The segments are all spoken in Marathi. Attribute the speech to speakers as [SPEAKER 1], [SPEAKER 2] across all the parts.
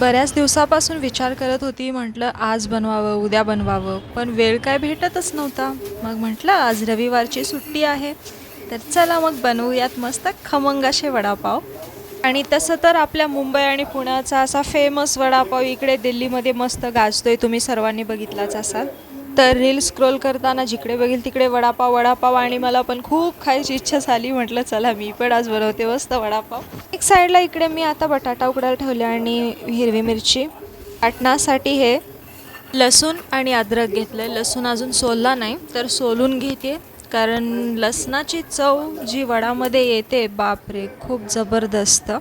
[SPEAKER 1] बऱ्याच दिवसापासून विचार करत होती म्हटलं आज बनवावं उद्या बनवावं. पण वेळ काय भेटतच नव्हता. मग म्हटलं आज रविवारची सुट्टी आहे तर चला मग बनवूयात मस्त खमंग असे वडापाव. आणि तसं तर आपल्या मुंबई आणि पुण्याचा असा फेमस वडापाव इकडे दिल्लीमध्ये मस्त गाजतोय तुम्ही सर्वांनी बघितलाच असाल. तर रील स्क्रोल करताना जिकडे बघेल तिकडे वडापाव वडापाव आणि मला पण खूप खायची इच्छा झाली. म्हटलं चला मी पण आज बनवते मस्त वडापाव. एक साईडला इकडे मी आता बटाटा उकडायला ठेवले आणि हिरवी मिरची. वाटण्यासाठी हे लसूण आणि अद्रक घेतलं आहे लसूण अजून सोलला नाही तर सोलून घेते. कारण लसणाची चव जी वडामध्ये येते बापरे खूप जबरदस्त.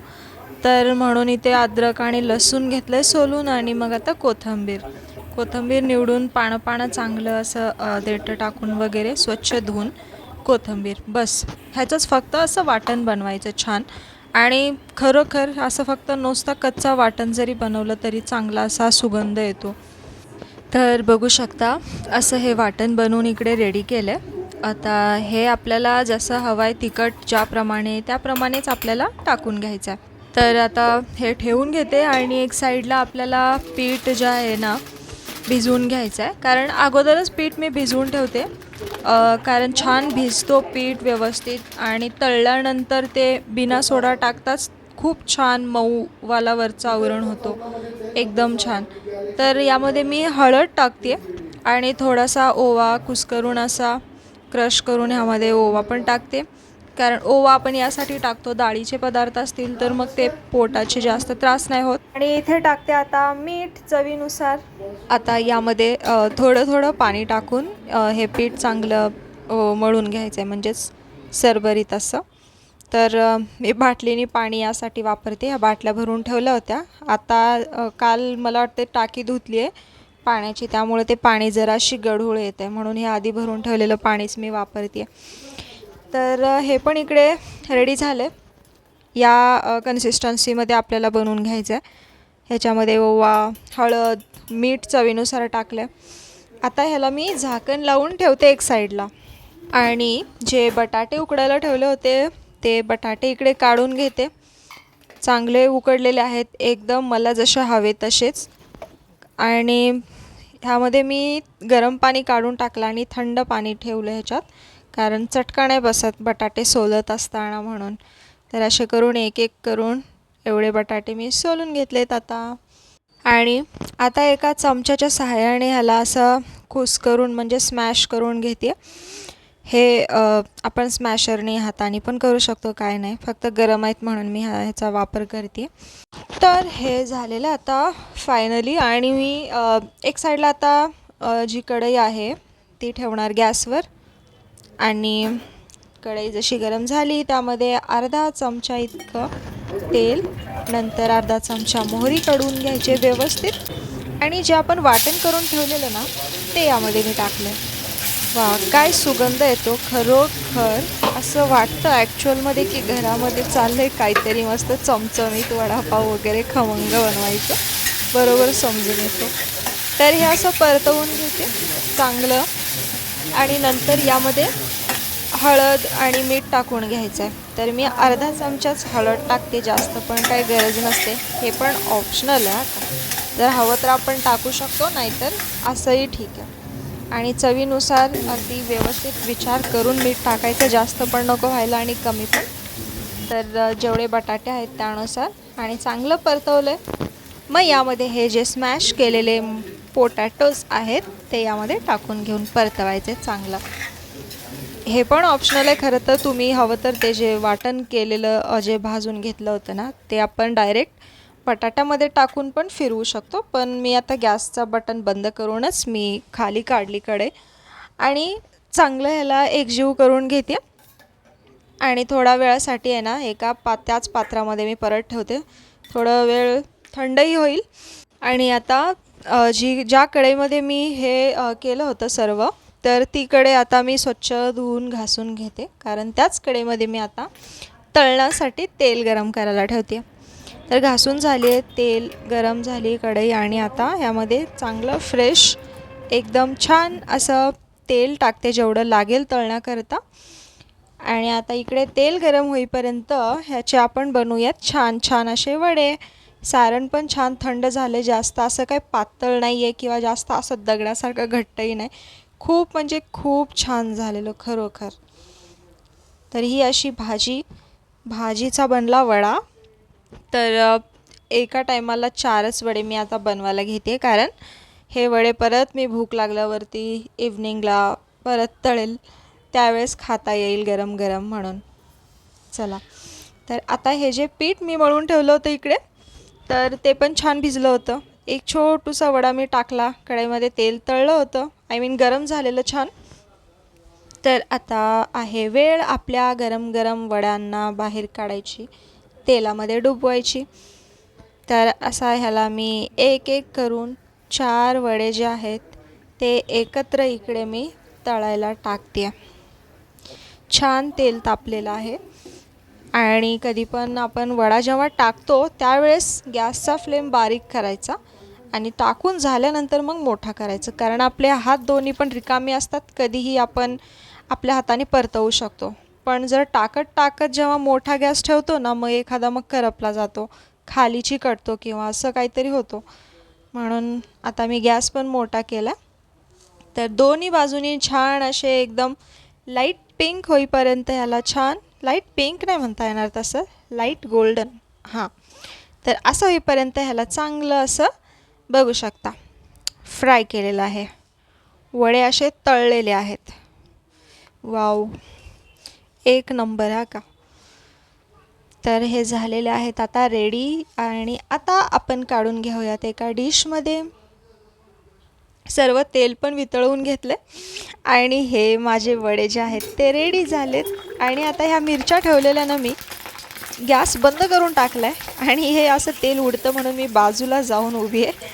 [SPEAKER 1] तर म्हणून इथे अद्रक आणि लसूण घेतलं आहे सोलून आणि मग आता कोथिंबीर. कोथिंबीर निवडून पानं पानं चांगलं असं देठं टाकून वगैरे स्वच्छ धुवून कोथिंबीर. बस. ह्याचंच फक्त असं वाटण बनवायचं छान. आणि खरोखर असं फक्त नुसतं कच्चा वाटण जरी बनवलं तरी चांगला असा सुगंध येतो. तर बघू शकता असं हे वाटण बनवून इकडे रेडी केलं आहे आता हे आपल्याला जसं हवं आहे तिखट ज्याप्रमाणे त्याप्रमाणेच आपल्याला टाकून घ्यायचं आहे तर आता हे ठेवून घेते आणि एक साईडला आपल्याला पीठ जे आहे ना भिजवून घ्यायचं आहे. कारण अगोदरच पीठ मी भिजवून ठेवते. कारण छान भिजतो पीठ व्यवस्थित आणि तळल्यानंतर ते बिना सोडा टाकताच खूप छान मऊवाला वरचा आवरण होतो. एकदम छान. तर यामध्ये मी हळद टाकते आणि थोडासा ओवा कुस्करून असा क्रश करून ह्यामध्ये ओवा पण टाकते. कारण ओवा आपण यासाठी टाकतो डाळीचे पदार्थ असतील तर मग ते पोटाचे जास्त त्रास नाही होत. आणि इथे टाकते आता मीठ चवीनुसार. आता यामध्ये थोडं थोडं पाणी टाकून हे पीठ चांगलं मळून घ्यायचं आहे म्हणजेच सरभरीत असं. तर मी बाटलीने पाणी यासाठी वापरते. ह्या बाटल्या भरून ठेवल्या होत्या. आता काल मला वाटते टाकी धुतली आहे पाण्याची त्यामुळे ते पाणी जराशी गढूळ येते म्हणून हे आधी भरून ठेवलेलं पाणीच मी वापरते तर हे पण इकडे रेडी झाले या कन्सिस्टन्सीमध्ये आपल्याला बनवून घ्यायचं आहे ह्याच्यामध्ये ओवा हळद मीठ चवीनुसार टाकलं आता ह्याला मी झाकण लावून ठेवते एक साईडला आणि जे बटाटे उकडायला ठेवले होते ते बटाटे इकडे काढून घेते. चांगले उकडलेले आहेत एकदम मला जसे हवे तसेच. आणि ह्यामध्ये मी गरम पाणी काढून टाकलं आणि थंड पाणी ठेवलं ह्याच्यात. कारण चटका नाही बसत बटाटे सोलत असताना म्हणून. तर असे करून एक एक करून एवढे बटाटे मी सोलून घेतलेत आता. आणि आता एका चमच्याच्या सहाय्याने ह्याला असं खुस करून म्हणजे स्मॅश करून घेते. हे आपण स्मॅशरने हाताने पण करू शकतो काय नाही. फक्त गरम आहेत म्हणून मी हा ह्याचा वापर करते. तर हे झालेलं आता फायनली आणि मी एक साईडला आता जी कढई आहे ती ठेवणार गॅसवर. आणि कढई जशी गरम झाली त्यामध्ये अर्धा चमचा इतकं तेल नंतर अर्धा चमचा मोहरी कडून घ्यायचे व्यवस्थित. आणि जे आपण वाटण करून ठेवलेलं ना ते यामध्ये मी टाकलं वा काय सुगंध येतो. खरोखर असं वाटतं ॲक्च्युअलमध्ये की घरामध्ये चाललं आहे काहीतरी मस्त चमचमीत वडापाव वगैरे खमंग बनवायचं. बरोबर समजून येतो. तर हे असं परतवून घेते. चांगलं. आणि नंतर यामध्ये हळद आणि मीठ टाकून घ्यायचं आहे. तर मी अर्धा चमचाच हळद टाकते जास्त पण काही गरज नसते. हे पण ऑप्शनल आहे आता जर हवं तर आपण टाकू शकतो नाहीतर असंही ठीक आहे. आणि चवीनुसार अगदी व्यवस्थित विचार करून मीठ टाकायचं. जास्त पण नको व्हायला आणि कमी पण. तर जेवढे बटाटे आहेत त्यानुसार. आणि चांगलं परतवलं आहे मग यामध्ये हे जे स्मॅश केलेले पोटॅटोज आहेत ते यामध्ये टाकून घेऊन परतवायचे चांगलं. हे पण ऑप्शनल आहे. खरं तर तुम्ही हवं तर ते जे वाटण केलेलं जे भाजून घेतलं होतं ना ते आपण डायरेक्ट बटाट्यामध्ये टाकून पण फिरवू शकतो. पण मी आता गॅसचा बटन बंद करूनच मी खाली काढली कडे आणि चांगलं ह्याला एकजीव करून घेते. आणि थोडा वेळासाठी आहे ना एका पा त्याच पात्रामध्ये मी परत ठेवते. थोडं वेळ थंडही होईल. आणि आता जी ज्या कडेमध्ये मी हे केलं होतं सर्व तर तिकडे आता मी स्वच्छ धुवून घासून घेते. कारण त्याच कडेमध्ये मी आता तळण्यासाठी तेल गरम करायला ठेवते. तर घासून झाली आहे तेल गरम झाली कढई आणि आता ह्यामध्ये चांगलं फ्रेश एकदम छान असं तेल टाकते जेवढं लागेल तळण्याकरता. आणि आता इकडे तेल गरम होईपर्यंत ह्याचे आपण बनवूयात छान छान असे वडे. सारण पण छान थंड झाले जास्त असं काही पातळ नाही आहे किंवा जास्त असं दगडासारखं घट्टही नाही. खूप म्हणजे खूप छान झालेलं खरोखर. तर ही अशी भाजी भाजीचा बनला वडा. तर एका टायमाला चारच वडे मी आता बनवायला घेते. कारण हे वडे परत मी भूक लागल्यावरती इव्हनिंगला परत तळेल. त्यावेळेस खाता येईल गरम गरम म्हणून. चला. तर आता हे जे पीठ मी मळून ठेवलं होतं इकडे तर ते पण छान भिजलं होतं. एक छोटूसा वडा मी टाकला कढईमध्ये तेल तळलं होतं. आय मीन गरम झालेलं छान. तर आता आहे वेळ आपल्या गरम गरम वड्यांना बाहेर काढायची तेलामध्ये डुबवायची. तर असा ह्याला मी एक एक करून चार वडे जे आहेत ते एकत्र इकडे मी तळायला टाकते. छान तेल तापलेलं आहे. आणि कधी पण आपण वडा जेव्हा टाकतो त्यावेळेस गॅसचा फ्लेम बारीक करायचा. आणि टाकून झाल्यानंतर मग मोठा करायचं. कारण आपले हात दोन्ही पण रिकामे असतात कधीही आपण आपल्या हाताने परतवू शकतो. पण जर टाकत टाकत जेव्हा मोठा गॅस ठेवतो ना मग एखादा मग करपला जातो. खाली चिकटतो किंवा असं काहीतरी होतो. म्हणून आता मी गॅस पण मोठा केला. तर दोन्ही बाजूनी छान असे एकदम लाइट पिंक होईपर्यंत ह्याला छान लाइट पिंक नाही म्हणता येणार तसं लाइट गोल्डन. हां. तर असं होईपर्यंत ह्याला चांगलं असं बघू शकता. फ्राय केलेलं आहे. वडे असे तळलेले आहेत. वाव एक नंबर हा का? तर हे झालेले आहेत आता रेडी आणि आता आपण काढून घेऊयात एका डिशमध्ये सर्व तेल पण वितळवून घेतले आणि हे माझे वडे जे आहेत ते रेडी झालेत. आणि आता ह्या मिरच्या ठेवलेल्या ना मी गॅस बंद करून टाकला आहे आणि हे असं तेल उडतं म्हणून मी बाजूला जाऊन उभी आहे.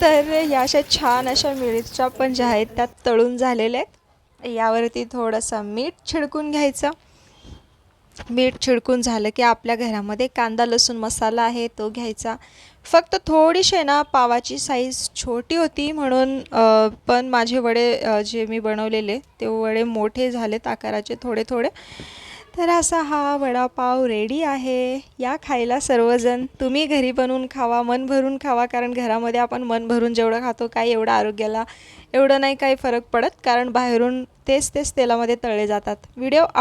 [SPEAKER 1] तर या अशा छान अशा मिरच्या पण ज्या आहेत त्या तळून झालेल्या आहेत. यावरती थोडंसं मीठ छिडकून घ्यायचं. मीठ छिडकून झालं की आपल्या घरामध्ये कांदा लसूण मसाला आहे तो घ्यायचा. फक्त थोडीशी आहे ना पावाची साईज छोटी होती म्हणून पण माझे वडे जे मी बनवलेले ते वडे मोठे झालेत आकाराचे थोडे थोडे. तर असा हा वडापाव रेडी आहे. या खायला सर्वजण. तुम्ही घरी बनवून खावा मन भरून खावा कारण घरामध्ये आपण मन भरून जेवढं खातो काय एवढं आरोग्याला एवढं नाही काही फरक पडत कारण बाहेरून तेच तेच तेलामध्ये तळले जातात. व्हिडिओ आव